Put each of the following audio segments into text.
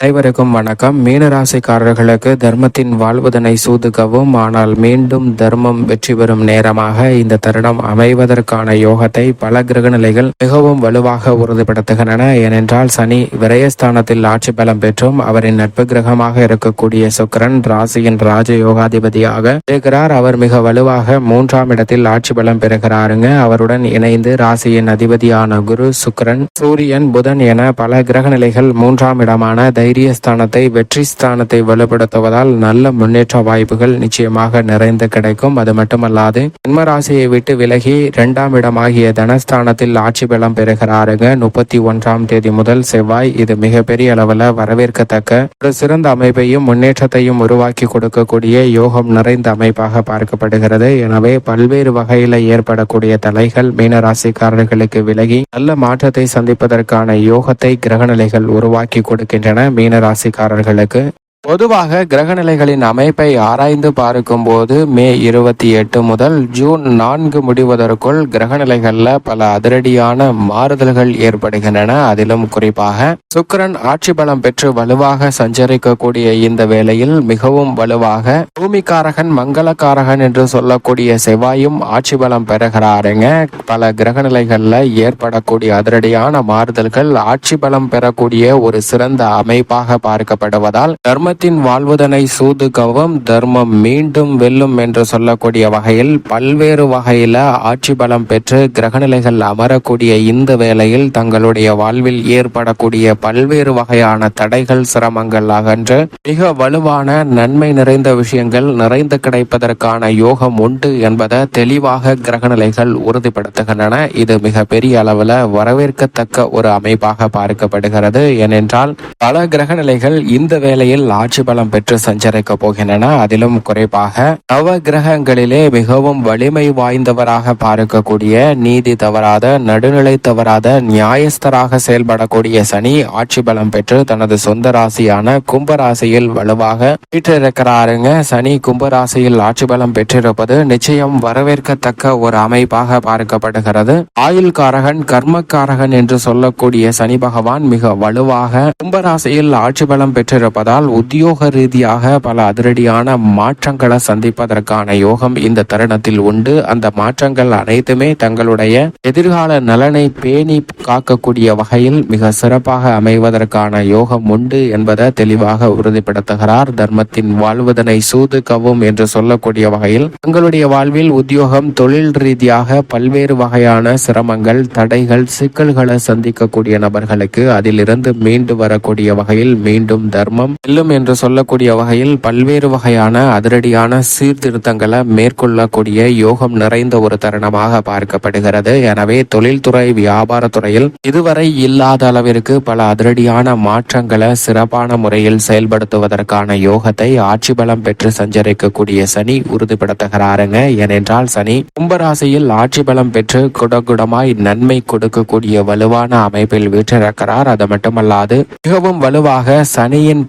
அனைவருக்கும் வணக்கம். மீனராசிக்காரர்களுக்கு தர்மத்தின் வாழ்வதனை சூதுகவும் ஆனால் மீண்டும் தர்மம் வெற்றி பெறும் நேரமாக இந்த தருணம் அமைவதற்கான யோகத்தை பல கிரக நிலைகள் மிகவும் வலுவாக உறுதிப்படுத்துகின்றன. ஏனென்றால் சனி விரயஸ்தானத்தில் ஆட்சி பலம் பெற்றும் அவரின் நட்பு கிரகமாக இருக்கக்கூடிய சுக்கிரன் ராசியின் ராஜ யோகாதிபதியாக இருக்கிறார். அவர் மிக வலுவாக மூன்றாம் இடத்தில் ஆட்சி பலம் பெறுகிறாருங்க. அவருடன் இணைந்து ராசியின் அதிபதியான குரு சுக்கிரன் சூரியன் புதன் என பல கிரக நிலைகள் மூன்றாம் இடமான தைரியஸ்தானத்தை வெற்றி ஸ்தானத்தை வலுப்படுத்துவதால் நல்ல முன்னேற்ற வாய்ப்புகள் நிச்சயமாக நிறைந்து கிடைக்கும். அது மட்டுமல்லாது ஜென்மராசியை விட்டு விலகி இரண்டாம் இடமாகிய தனஸ்தானத்தில் ஆட்சி பலம் பெறுகிறாருங்க முப்பத்தி ஒன்றாம் தேதி முதல் செவ்வாய் இது மிகப்பெரிய அளவில் வரவேற்கத்தக்க ஒரு சிறந்த அமைப்பையும் முன்னேற்றத்தையும் உருவாக்கி கொடுக்கக்கூடிய யோகம் நிறைந்த அமைப்பாக பார்க்கப்படுகிறது. எனவே பல்வேறு வகையில ஏற்படக்கூடிய தலைகள் மீனராசிக்காரர்களுக்கு விலகி நல்ல மாற்றத்தை சந்திப்பதற்கான யோகத்தை கிரகநிலைகள் உருவாக்கி கொடுக்கின்றன. மீனராசிக்காரர்களுக்கு பொதுவாக கிரகநிலைகளின் அமைப்பை ஆராய்ந்து பார்க்கும்போது மே இருபத்தி எட்டு முதல் ஜூன் நான்கு முடிவதற்குள் கிரகநிலைகளில் பல அதிரடியான மாறுதல்கள் ஏற்படுகின்றன. அதிலும் குறிப்பாக சுக்கிரன் ஆட்சி பலம் பெற்று வலுவாக சஞ்சரிக்கக்கூடிய இந்த வேளையில் மிகவும் வலுவாக பூமிக்காரகன் மங்களக்காரகன் என்று சொல்லக்கூடிய செவ்வாயும் ஆட்சி பலம் பெறுகிறாருங்க. பல கிரகநிலைகளில் ஏற்படக்கூடிய அதிரடியான மாறுதல்கள் ஆட்சி பலம் பெறக்கூடிய ஒரு சிறந்த அமைப்பாக பார்க்கப்படுவதால் தர்ம தர்மத்தின் வாழ்வதனை சூதுகவும் தர்மம் மீண்டும் வெல்லும் என்று சொல்லக்கூடிய வகையில் பல்வேறு வகையில ஆட்சி பலம் பெற்று கிரகநிலைகள் அமரக்கூடிய இந்த வேளையில் தங்களுடைய வாழ்வில் ஏற்படக்கூடிய பல்வேறு வகையான தடைகள் சிரமங்கள் அகன்று மிக வலுவான நன்மை நிறைந்த விஷயங்கள் நிறைந்து கிடைப்பதற்கான யோகம் உண்டு என்பதை தெளிவாக கிரகநிலைகள் உறுதிப்படுத்துகின்றன. இது மிக பெரிய அளவில் வரவேற்கத்தக்க ஒரு அமைப்பாக பார்க்கப்படுகிறது. ஏனென்றால் பல கிரகநிலைகள் இந்த வேளையில் ஆட்சி பலம் பெற்று சஞ்சரிக்க போகின்றன. அதிலும் குறிப்பாக நவ கிரகங்களிலே மிகவும் வலிமை வாய்ந்தவராக பார்க்கக்கூடிய நீதி தவறாத நடுநிலை தவறாத நியாயஸ்தராக செயல்படக்கூடிய சனி ஆட்சி பலம் பெற்று தனது சொந்த ராசியான கும்பராசியில் வலுவாக வீற்றிருக்கிறாருங்க. சனி கும்பராசியில் ஆட்சி பலம் பெற்றிருப்பது நிச்சயம் வரவேற்கத்தக்க ஒரு அமைப்பாக பார்க்கப்படுகிறது. ஆயுள்காரகன் கர்மக்காரகன் என்று சொல்லக்கூடிய சனி பகவான் மிக வலுவாக கும்பராசியில் ஆட்சி பலம் பெற்றிருப்பதால் உத்தியோக ரீதியாக பல அதிரடியான மாற்றங்களை சந்திப்பதற்கான யோகம் இந்த தருணத்தில் உண்டு. அந்த மாற்றங்கள் அனைத்துமே தங்களுடைய எதிர்கால நலனை பேணி காக்கக்கூடிய வகையில் மிக சிறப்பாக அமைவதற்கான யோகம் உண்டு என்பதை தெளிவாக உறுதிப்படுத்துகிறார். தர்மத்தின் வாழ்வதனை சூது கவும் என்று சொல்லக்கூடிய வகையில் தங்களுடைய வாழ்வில் உத்தியோகம் தொழில் ரீதியாக பல்வேறு வகையான சிரமங்கள் தடைகள் சிக்கல்களை சந்திக்கக்கூடிய நபர்களுக்கு அதிலிருந்து மீண்டு வரக்கூடிய வகையில் மீண்டும் தர்மம். செல்லும் என்று சொல்லக்கூடிய வகையில் பல்வேறு வகையான அதிரடியான சீர்திருத்தங்களை மேற்கொள்ளக்கூடிய யோகம் நிறைந்த ஒரு தருணமாக பார்க்கப்படுகிறது. எனவே தொழில்துறை வியாபாரத்துறையில் இதுவரை இல்லாத அளவிற்கு பல அதிரடியான மாற்றங்களை சிறப்பான முறையில் செயல்படுத்துவதற்கான யோகத்தை ஆட்சி பலம் பெற்று சஞ்சரிக்கக்கூடிய சனி உறுதிப்படுத்துகிறாருங்க. ஏனென்றால் சனி கும்பராசியில் ஆட்சி பலம் பெற்று குடகுடமாய் நன்மை கொடுக்கக்கூடிய வலுவான அமைப்பில் வீற்றிருக்கிறார். அது மட்டுமல்லாது மிகவும் வலுவாக சனியின்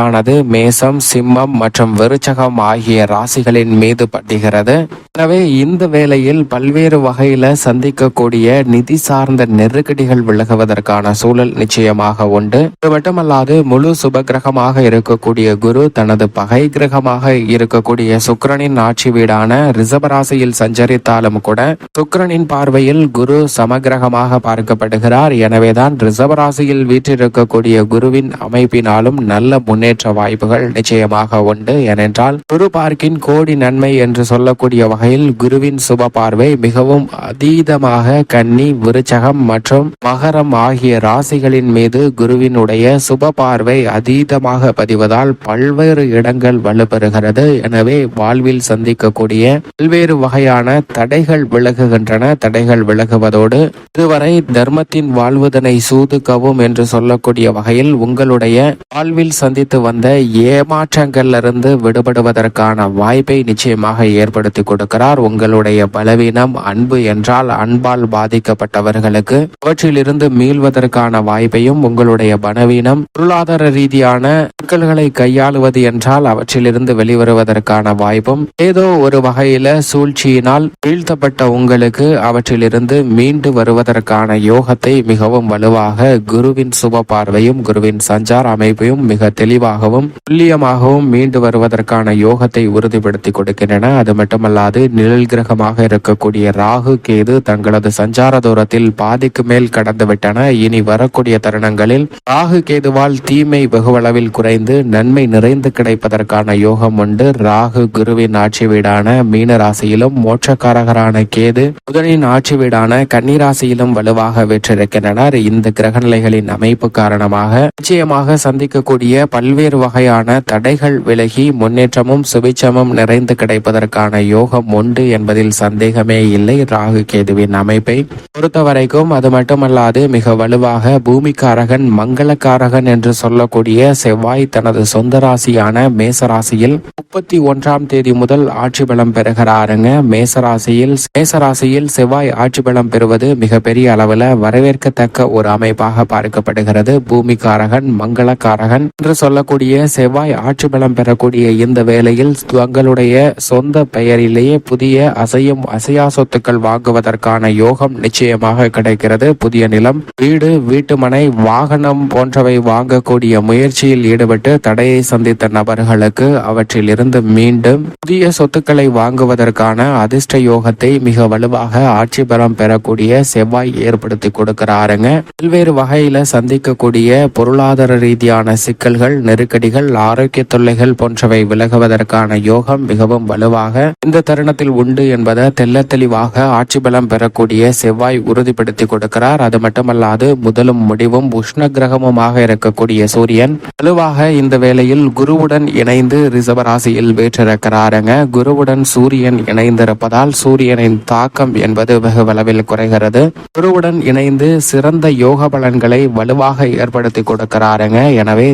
பார்வையானது மேசம் சிம்மம் மற்றும் விருச்சகம் ஆகிய ராசிகளின் மீது பட்டுகிறது எனவே இந்த வேளையில் பல்வேறு வகையில சந்திக்கக்கூடிய நிதி சார்ந்த நெருக்கடிகள் விலகுவதற்கான சூழல் நிச்சயமாக உண்டு. இது மட்டுமல்லாது முழு சுபகிரகமாக இருக்கக்கூடிய குரு தனது பகை கிரகமாக இருக்கக்கூடிய சுக்கரனின் ஆட்சி வீடான ரிசபராசியில் சஞ்சரித்தாலும் கூட சுக்கிரனின் பார்வையில் குரு சமகிரகமாக பார்க்கப்படுகிறார். எனவேதான் ரிசபராசியில் வீற்றிருக்கக்கூடிய குருவின் அமைப்பினாலும் நல்ல முன்னேற்றம் முன்னேற்ற வாய்ப்புகள் நிச்சயமாக உண்டு. ஏனென்றால் குரு பார்க்கின் கோடி நன்மை என்று சொல்லக்கூடிய வகையில் குருவின் சுப பார்வை மிகவும் அதீதமாக கன்னி விருச்சகம் மற்றும் மகரம் ஆகிய ராசிகளின் மீது குருவினுடைய சுப பார்வை அதீதமாக பதிவதால் பல்வேறு இடங்கள் வலுப்பெறுகிறது. எனவே வாழ்வில் சந்திக்கக்கூடிய பல்வேறு வகையான தடைகள் விலகுகின்றன. தடைகள் விலகுவதோடு இதுவரை தர்மத்தின் வாழ்வதனை சூதுக்கவும் என்று சொல்லக்கூடிய வகையில் உங்களுடைய வாழ்வில் சந்தித்து வந்த ஏமாற்றங்கள்ல இருந்து விடுபடுவதற்கான வாய்ப்பை நிச்சயமாக ஏற்படுத்தி கொடுக்கிறார். உங்களுடைய பலவீனம் அன்பு என்றால் அன்பால் பாதிக்கப்பட்டவர்களுக்கு அவற்றிலிருந்து மீள்வதற்கான வாய்ப்பையும் உங்களுடைய பலவீனம் பொருளாதார ரீதியான சிக்கல்களை கையாளுவது என்றால் அவற்றிலிருந்து வெளிவருவதற்கான வாய்ப்பும் ஏதோ ஒரு வகையில சூழ்ச்சியினால் வீழ்த்தப்பட்ட உங்களுக்கு அவற்றிலிருந்து மீண்டு வருவதற்கான யோகத்தை மிகவும் வலுவாக குருவின் சுப பார்வையும் குருவின் சஞ்சார அமைப்பையும் மிக தெளிவாக தெளிவாகவும் துல்லியமாகவும் மீண்டு வருவதற்கான யோகத்தை உறுதிப்படுத்தி கொடுக்கின்றன. அது மட்டுமல்லாது நிழல் கிரகமாக இருக்கக்கூடிய ராகு கேது தங்களது சஞ்சார தூரத்தில் பாதிக்கு மேல் கடந்து விட்டன இனி வரக்கூடிய தருணங்களில் ராகு கேதுவால் தீமை வெகுவளவில் குறைந்து நன்மை நிறைந்து கிடைப்பதற்கான யோகம் உண்டு. ராகு குருவின் ஆட்சி வீடான மீன ராசியிலும் மோட்சக்காரகரான கேது புதனின் ஆட்சி வீடான கன்னிராசியிலும் வலுவாக வெற்றிருக்கின்றனர். இந்த கிரகநிலைகளின் அமைப்பு காரணமாக நிச்சயமாக சந்திக்கக்கூடிய பல்வேறு வகையான தடைகள் விலகி முன்னேற்றமும் சுபிச்சமும் நிறைந்து கிடைப்பதற்கான யோகம் உண்டு என்பதில் சந்தேகமே இல்லை. ராகு கேதுவின் அமைப்பை பொறுத்தவரைக்கும் அது மட்டுமல்லாது மிக வலுவாக பூமிக்காரகன் மங்களக்காரகன் என்று சொல்லக்கூடிய செவ்வாய் தனது சொந்த ராசியான மேசராசியில் முப்பத்தி ஒன்றாம் தேதி முதல் ஆட்சி பலம் பெறுகிறாருங்க. மேசராசியில் மேசராசியில் செவ்வாய் ஆட்சி பலம் பெறுவது மிகப்பெரிய அளவில் வரவேற்கத்தக்க ஒரு அமைப்பாக பார்க்கப்படுகிறது. பூமிக்காரகன் மங்களக்காரகன் என்று சொல்லக்கூடிய செவ்வாய் ஆட்சி பலம் பெறக்கூடிய இந்த வேளையில் தங்களுடைய சொந்த பெயரிலேயே புதிய அசையும் அசையா சொத்துக்கள் வாங்குவதற்கான யோகம் நிச்சயமாக கிடைக்கிறது. புதிய நிலம் வீடு வீட்டுமனை வாகனம் போன்றவை வாங்கக்கூடிய முயற்சியில் ஈடுபட்டு தடையை சந்தித்த நபர்களுக்கு அவற்றில் இருந்து மீண்டும் புதிய சொத்துக்களை வாங்குவதற்கான அதிர்ஷ்ட யோகத்தை மிக வலுவாக ஆட்சி பலம் பெறக்கூடிய செவ்வாய் ஏற்படுத்தி கொடுக்கிறாருங்க. பல்வேறு வகையில சந்திக்கக்கூடிய பொருளாதார ரீதியான சிக்கல்கள் நெருக்கடிகள் ஆரோக்கிய தொல்லைகள் போன்றவை விலகுவதற்கான யோகம் மிகவும் வலுவாக இந்த தருணத்தில் உண்டு என்பதை தெல்ல தெளிவாக ஆட்சி பலம் பெறக்கூடிய செவ்வாய் உறுதிப்படுத்தி கொடுக்கிறார். அது மட்டுமல்லாது முதலும் முடிவும் உஷ்ண கிரகமுமாக இருக்கக்கூடிய சூரியன் வலுவாக இந்த வேளையில் குருவுடன் இணைந்து ரிசவராசியில் வேற்றிருக்கிறாருங்க. குருவுடன் சூரியன் இணைந்திருப்பதால் சூரியனின் தாக்கம் என்பது வெகு அளவில் குறைகிறது. குருவுடன் இணைந்து சிறந்த யோக பலன்களை வலுவாக ஏற்படுத்தி கொடுக்கிறாருங்க. எனவே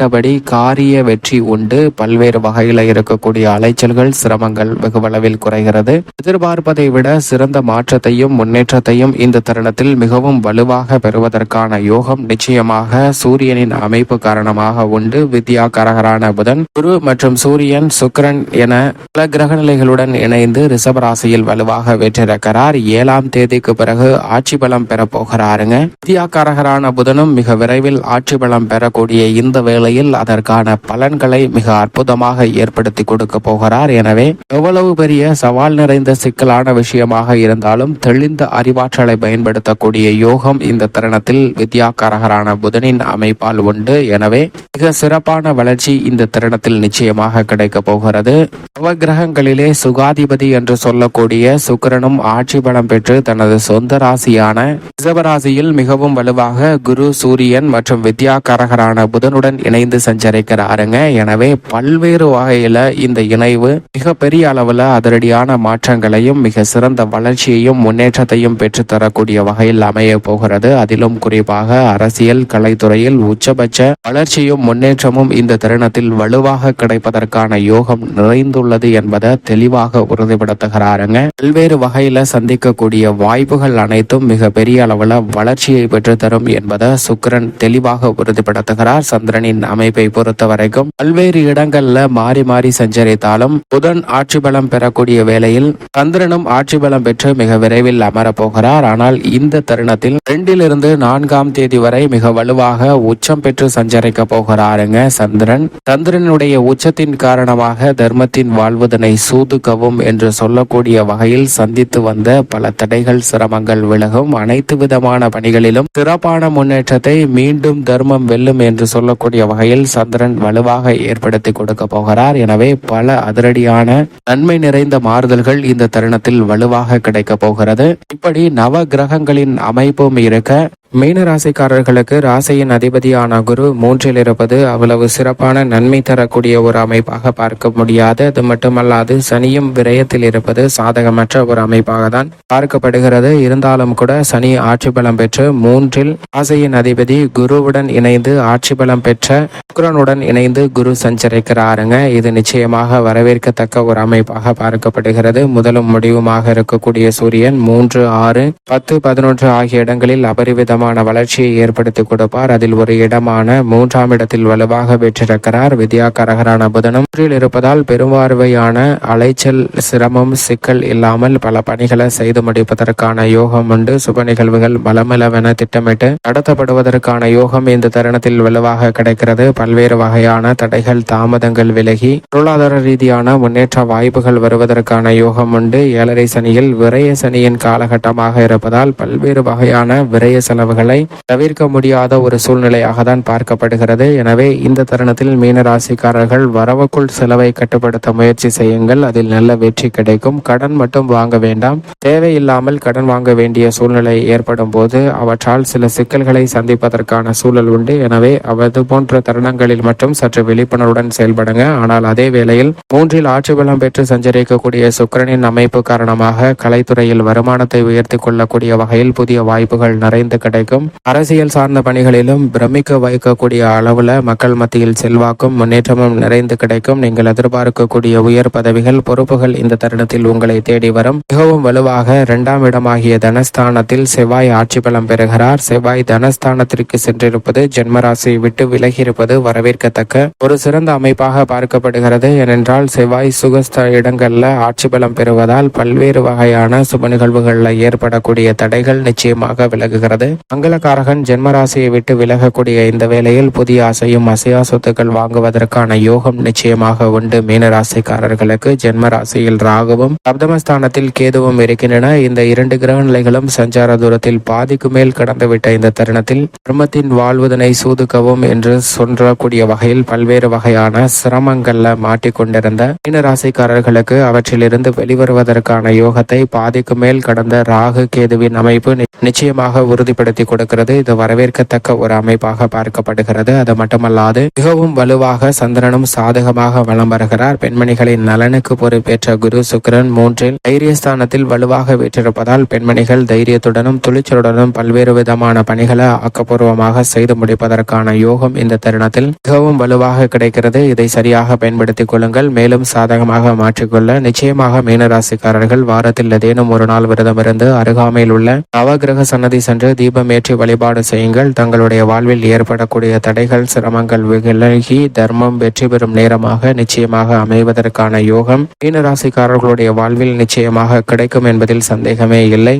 குறிப்பிட்டபடி காரிய வெற்றி உண்டு. பல்வேறு வகையில் இருக்கக்கூடிய அலைச்சல்கள் சிரமங்கள் வெகுவளவில் குறைகிறது. எதிர்பார்ப்பதை விட சிறந்த மாற்றத்தையும் முன்னேற்றத்தையும் இந்த தருணத்தில் மிகவும் வலுவாக பெறுவதற்கான யோகம் நிச்சயமாக சூரியனின் அமைப்பு காரணமாக உண்டு. வித்யாகாரகரான புதன் குரு மற்றும் சூரியன் சுக்ரன் என பல கிரக நிலைகளுடன் இணைந்து ரிஷபராசியில் வலுவாக வெற்றிருக்கிறார் ஏழாம் தேதிக்கு பிறகு ஆட்சி பலம் பெற போகிறாருங்க. வித்யாகாரகரான புதனும் மிக விரைவில் ஆட்சி பலம் பெறக்கூடிய இந்த வேலை வேளையில் அதற்கான பலன்களை மிக அற்புதமாக ஏற்படுத்தி கொடுக்க போகிறார். எனவே எவ்வளவு பெரிய சவால் நிறைந்த சிக்கலான விஷயமாக இருந்தாலும் தெளிந்த அறிவாற்றலை பயன்படுத்தக்கூடிய யோகம் இந்த தருணத்தில் வித்யாகாரகரான புதனின் அமைப்பால் உண்டு. எனவே மிக சிறப்பான வளர்ச்சி இந்த தருணத்தில் நிச்சயமாக கிடைக்க போகிறது. நவகிரகங்களிலே சுகாதிபதி என்று சொல்லக்கூடிய சுக்கரனும் ஆட்சி பலம் பெற்று தனது சொந்த ராசியான ரிசவராசியில் மிகவும் வலுவாக குரு சூரியன் மற்றும் வித்யாகாரகரான புதனுடன் இணை இணைந்து சஞ்சரிக்கிறாருங்க. எனவே பல்வேறு வகையில இந்த இணைவு மிக பெரிய அளவுல அதிரடியான மாற்றங்களையும் மிக சிறந்த வளர்ச்சியையும் முன்னேற்றத்தையும் பெற்று தரக்கூடிய வகையில் அமைய போகிறது. அதிலும் குறிப்பாக அரசியல் கலைத்துறையில் உச்சபட்ச வளர்ச்சியும் முன்னேற்றமும் இந்த தருணத்தில் வலுவாக கிடைப்பதற்கான யோகம் நிறைந்துள்ளது என்பதை தெளிவாக உறுதிப்படுத்துகிறாருங்க. பல்வேறு வகையில சந்திக்கக்கூடிய வாய்ப்புகள் அனைத்தும் மிக பெரிய அளவுல வளர்ச்சியை பெற்றுத்தரும் என்பதை சுக்கிரன் தெளிவாக உறுதிப்படுத்துகிறார். சந்திரனின் அமைப்பை பொறுத்த வரைக்கும் பல்வேறு இடங்கள்ல மாறி மாறி சஞ்சரித்தாலும் புதன் ஆட்சி பலம் பெறக்கூடிய வேளையில் சந்திரனும் ஆட்சி பலம் பெற்று மிக விரைவில் அமரப்போகிறார் ஆனால் இந்த தருணத்தில் ரெண்டிலிருந்து நான்காம் தேதி வரை மிக வலுவாக உச்சம் பெற்று சஞ்சரிக்க போகிறாருங்க சந்திரன். சந்திரனுடைய உச்சத்தின் காரணமாக தர்மத்தின் வாழ்வதனை சூதுக்கவும் என்று சொல்லக்கூடிய வகையில் சந்தித்து வந்த பல தடைகள் சிரமங்கள் விலகும். அனைத்து விதமான பணிகளிலும் சிறப்பான முன்னேற்றத்தை மீண்டும் தர்மம் வெல்லும் என்று சொல்லக்கூடிய வகையில் சந்திரன் வலுவாக ஏற்படுத்தி கொடுக்க போகிறார். எனவே பல அதிரடியான நன்மை நிறைந்த மாறுதல்கள் இந்த தருணத்தில் வலுவாக கிடைக்க போகிறது. இப்படி நவ கிரகங்களின் அமைப்பும் இருக்க மீன ராசிக்காரர்களுக்கு ராசியின் அதிபதியான குரு மூன்றில் இருப்பது அவ்வளவு சிறப்பான நன்மை தரக்கூடிய ஒரு அமைப்பாக பார்க்க முடியாது. அது மட்டுமல்லாது சனியும் விரயத்தில் இருப்பது சாதகமற்ற ஒரு அமைப்பாக தான் பார்க்கப்படுகிறது. இருந்தாலும் கூட சனி ஆட்சி பலம் பெற்று மூன்றில் ராசியின் அதிபதி குருவுடன் இணைந்து ஆட்சி பலம் பெற்ற சுக்கிரனுடன் இணைந்து குரு சஞ்சரிக்கிறாருங்க. இது நிச்சயமாக வரவேற்கத்தக்க ஒரு அமைப்பாக பார்க்கப்படுகிறது. முதலும் முடிவுமாக இருக்கக்கூடிய சூரியன் மூன்று ஆறு பத்து பதினொன்று ஆகிய இடங்களில் அபரிவிதம் அபரிவிதமான வளர்ச்சியை ஏற்படுத்தி கொடுப்பார். அதில் ஒரு இடமான மூன்றாம் இடத்தில் வலுவாக பெற்றிருக்கிறார் வித்யாகரகரான புதனும் மூன்றில் இருப்பதால் பெரும்பார்வையான அலைச்சல் சிரமம் சிக்கல் இல்லாமல் பல பணிகளை செய்து முடிப்பதற்கான யோகம் உண்டு. சுப நிகழ்வுகள் பலமளவென திட்டமிட்டு நடத்தப்படுவதற்கான யோகம் இந்த தருணத்தில் வலுவாக கிடைக்கிறது. பல்வேறு வகையான தடைகள் தாமதங்கள் விலகி பொருளாதார ரீதியான முன்னேற்ற வாய்ப்புகள் வருவதற்கான யோகம் உண்டு. ஏழரை சனியில் விரய சனியின் காலகட்டமாக இருப்பதால் பல்வேறு வகையான விரய செலவுகளை தவிர்க்க முடியாத ஒரு சூழ்நிலையாக தான் பார்க்கப்படுகிறது. எனவே இந்த தருணத்தில் மீனராசிக்காரர்கள் வரவுக்குள் செலவை கட்டுப்படுத்த முயற்சி செய்யுங்கள். அதில் நல்ல வெற்றி கிடைக்கும். கடன் மட்டும் வாங்க வேண்டாம். தேவையில்லாமல் கடன் வாங்க வேண்டிய சூழ்நிலை ஏற்படும் போது அவற்றால் சில சிக்கல்களை சந்திப்பதற்கான சூழல் உண்டு. எனவே அது போன்ற தருணங்களில் மட்டும் சற்று விழிப்புணர்வுடன் செயல்படுங்க. ஆனால் அதே வேளையில் மூன்றில் ஆட்சி பலம் பெற்று சஞ்சரிக்கக்கூடிய சுக்கரனின் அமைப்பு காரணமாக கலைத்துறையில் வருமானத்தை உயர்த்தி கொள்ளக்கூடிய வகையில் புதிய வாய்ப்புகள் நிறைந்து கிடை கிடைக்கும் அரசியல் சார்ந்த பணிகளிலும் பிரமிக்க வைக்கக்கூடிய அளவுல மக்கள் மத்தியில் செல்வாக்கும் முன்னேற்றமும் நிறைந்து கிடைக்கும். நீங்கள் எதிர்பார்க்கக்கூடிய உயர் பதவிகள் பொறுப்புகள் இந்த தருணத்தில் உங்களை தேடி வரும். மிகவும் வலுவாக இரண்டாம் இடமாகிய தனஸ்தானத்தில் செவ்வாய் ஆட்சி பலம் பெறுகிறார். செவ்வாய் தனஸ்தானத்திற்கு சென்றிருப்பது ஜென்மராசியை விட்டு விலகி இருப்பது வரவேற்கத்தக்க ஒரு சிறந்த அமைப்பாக பார்க்கப்படுகிறது. ஏனென்றால் செவ்வாய் சுகஸ்த இடங்கள்ல ஆட்சி பலம் பெறுவதால் பல்வேறு வகையான சுப நிகழ்வுகளில் ஏற்படக்கூடிய தடைகள் நிச்சயமாக விலகுகிறது. மங்களகாரகன் ஜென்மராசியை விட்டு விலகக்கூடிய இந்த வேளையில் புதிய ஆசையும் அசையா சொத்துக்கள் வாங்குவதற்கான யோகம் நிச்சயமாக உண்டு. மீனராசிக்காரர்களுக்கு ஜென்மராசியில் ராகுவும் சப்தமஸ்தானத்தில் கேதுவும் இருக்கின்றன. இந்த இரண்டு கிரக நிலைகளும் சஞ்சார தூரத்தில் பாதிக்கு மேல் கடந்துவிட்ட இந்த தருணத்தில் பிரம்மத்தின் வாழ்வதனை சூதுக்கவும் என்று சொல்லக்கூடிய வகையில் பல்வேறு வகையான சிரமங்கள்ல மாட்டிக்கொண்டிருந்த மீனராசிக்காரர்களுக்கு அவற்றிலிருந்து வெளிவருவதற்கான யோகத்தை பாதிக்கு மேல் கடந்த ராகு கேதுவின் அமைப்பு நிச்சயமாக உறுதிப்படுத்தி கொடுக்கிறது. இது வரவேற்கத்தக்க ஒரு அமைப்பாக பார்க்கப்படுகிறது. அது மட்டுமல்லாது மிகவும் வலுவாக சந்திரனும் சாதகமாக வலம் வருகிறார். பெண்மணிகளின் நலனுக்கு பொறுப்பேற்ற குரு சுக்கிரன் மூன்றில் தைரியஸ்தானத்தில் வலுவாக வீற்றிருப்பதால் பெண்மணிகள் தைரியத்துடனும் துளிச்சலுடனும் பல்வேறு விதமான பணிகளை ஆக்கப்பூர்வமாக செய்து முடிப்பதற்கான யோகம் இந்த தருணத்தில் மிகவும் வலுவாக கிடைக்கிறது. இதை சரியாக பயன்படுத்திக் கொள்ளுங்கள். மேலும் சாதகமாக மாற்றிக்கொள்ள நிச்சயமாக மீனராசிக்காரர்கள் வாரத்தில் ஏதேனும் ஒரு நாள் விரதம் இருந்து அருகாமையில் உள்ள நவகிரக சன்னதி சென்று தீப தீபம் ஏற்றி வழிபாடு செய்யுங்கள். தங்களுடைய வாழ்வில் ஏற்படக்கூடிய தடைகள் சிரமங்கள் விலகி தர்மம் வெற்றி பெறும் நேரமாக நிச்சயமாக அமைவதற்கான யோகம். மீனராசிக்காரர்களுடைய வாழ்வில் நிச்சயமாக கிடைக்கும் என்பதில் சந்தேகமே இல்லை.